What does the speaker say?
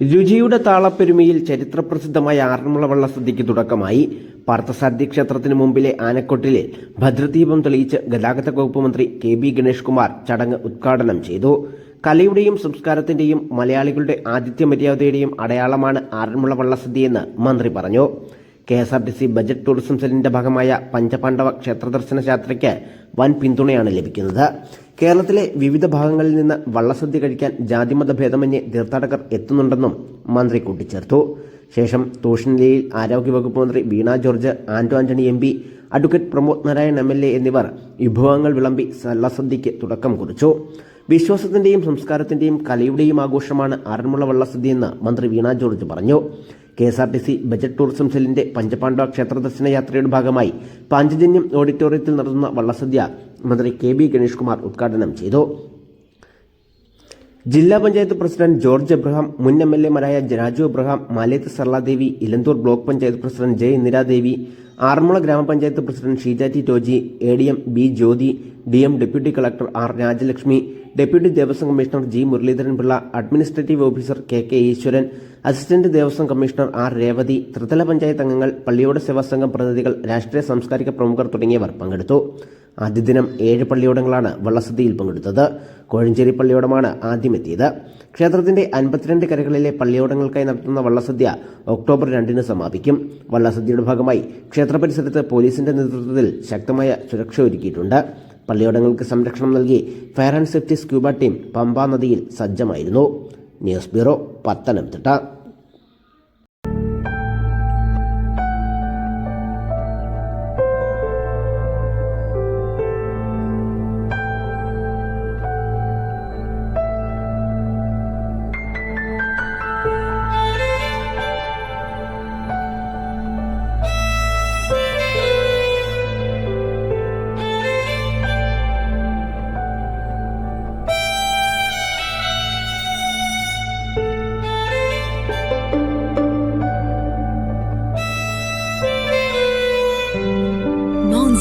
രുചിയുടെ താളപ്പെരുമയിൽ ചരിത്രപ്രസിദ്ധമായ ആറന്മുള വള്ളസദ്യയ്ക്ക് തുടക്കമായി. പാർത്ഥസാരഥി ക്ഷേത്രത്തിന് മുമ്പിലെ ആനക്കൊട്ടിലെ ഭദ്രദീപം തെളിയിച്ച് ഗതാഗത വകുപ്പ് മന്ത്രി കെ ബി ഗണേഷ് കുമാർ ചടങ്ങ് ഉദ്ഘാടനം ചെയ്തു. കലയുടെയും സംസ്കാരത്തിന്റെയും മലയാളികളുടെ ആതിഥ്യ മര്യാദയുടെയും അടയാളമാണ് ആറന്മുള വള്ളസദ്യയെന്ന് മന്ത്രി പറഞ്ഞു. K S R T C budget tourism സെല്ലിന്റെ ഭാഗമായ പഞ്ചപാണ്ഡവ ക്ഷേത്രദർശന യാത്രയ്ക്ക് വൻ പിന്തുണയാണ് ലഭിക്കുന്നത്. കേരളത്തിലെ വിവിധ ഭാഗങ്ങളിൽ നിന്ന് വള്ളസദ്യ കഴിക്കാൻ ജാതിമത ഭേദമന്യേ തീർത്ഥാടകർ എത്തുന്നുണ്ടെന്നും മന്ത്രി കൂട്ടിച്ചേർത്തു. ശേഷം തൂഷണിലയിൽ ആരോഗ്യവകുപ്പ് മന്ത്രി Veena George Anto Antony M P advocate Pramod Narayan M L A എന്നിവർ വിഭവങ്ങൾ വിളമ്പി വള്ളസദ്യയ്ക്ക് തുടക്കം കുറിച്ചു. വിശ്വാസത്തിന്റെയും സംസ്കാരത്തിന്റെയും കലയുടെയും ആഘോഷമാണ് ആറന്മുള വള്ളസദ്യയെന്ന് മന്ത്രി വീണ ജോർജ് പറഞ്ഞു. K S R T C budget tourism സെല്ലിന്റെ പഞ്ചപാണ്ഡവ ക്ഷേത്ര ദർശന യാത്രയുടെ ഭാഗമായി പാഞ്ചജന്യം ഓഡിറ്റോറിയത്തിൽ നടത്തുന്ന വള്ളസദ്യ മന്ത്രി കെ ബി ഗണേഷ് കുമാർ ഉദ്ഘാടനം ചെയ്തു. ജില്ലാ panchayat president George Abraham M L L എമാരായ Raju Abraham Maleth Sarladevi Elanthoor block panchayat president J Indiradevi Aranmula ഗ്രാമപഞ്ചായത്ത് president Sheeja T Toji A D M B Jyothi D M deputy collector R Rajalakshmi deputy Devaswom commissioner G Muraleedharan Pillai administrative officer K K Eswaran assistant Devaswom commissioner R Revathi ത്രിതല പഞ്ചായത്ത് അംഗങ്ങൾ പള്ളിയോട് സേവാ സംഘം പ്രതിനിധികൾ രാഷ്ട്രീയ സാംസ്കാരിക പ്രമുഖർ തുടങ്ങിയവർ പങ്കെടുത്തു. ആദ്യദിനം ഏഴ് പള്ളിയോടങ്ങളാണ് വള്ളസദ്യയിൽ പങ്കെടുത്തത്. കോഴഞ്ചേരി പള്ളിയോടമാണ് ആദ്യമെത്തിയത് ക്ഷേത്രത്തിന്റെ അൻപത്തിരണ്ട് കരകളിലെ പള്ളിയോടങ്ങൾക്കായി നടത്തുന്ന വള്ളസദ്യ ഒക്ടോബർ രണ്ടിന് സമാപിക്കും. വള്ളസദ്യയുടെ ഭാഗമായി ക്ഷേത്ര പരിസരത്ത് പോലീസിന്റെ നേതൃത്വത്തിൽ ശക്തമായ സുരക്ഷ ഒരുക്കിയിട്ടുണ്ട്. പള്ളിയോടങ്ങൾക്ക് സംരക്ഷണം നൽകി fire and safety scuba team Pamba നദിയിൽ സജ്ജമായിരുന്നു. News bureau Pathanamthitta.